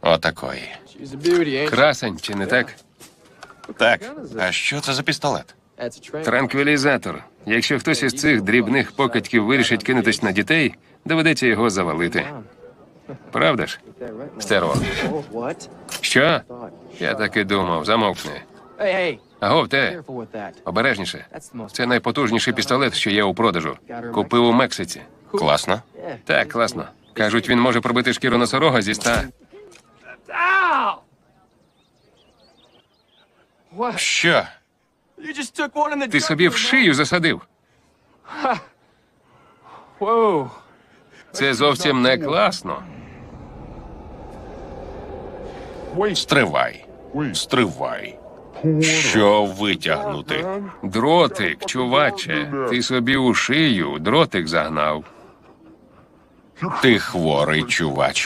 Отакої. Красень, чи не так? Так. А що це за пістолет? Транквілізатор. Якщо хтось із цих дрібних покидьків вирішить кинутись на дітей, доведеться його завалити. Правда ж? Стерво. Що? Я так і думав, замовкни. Агов, те, обережніше. Це найпотужніший пістолет, що є у продажу. Купив у Мексиці. Класно. Так, класно. Кажуть, він може пробити шкіру носорога зі ста. Що? Ти собі в шию засадив. Це зовсім не класно. Стривай. Стривай. Що витягнути? Дротик, чуваче, ти собі у шию дротик загнав. Ти хворий чувач.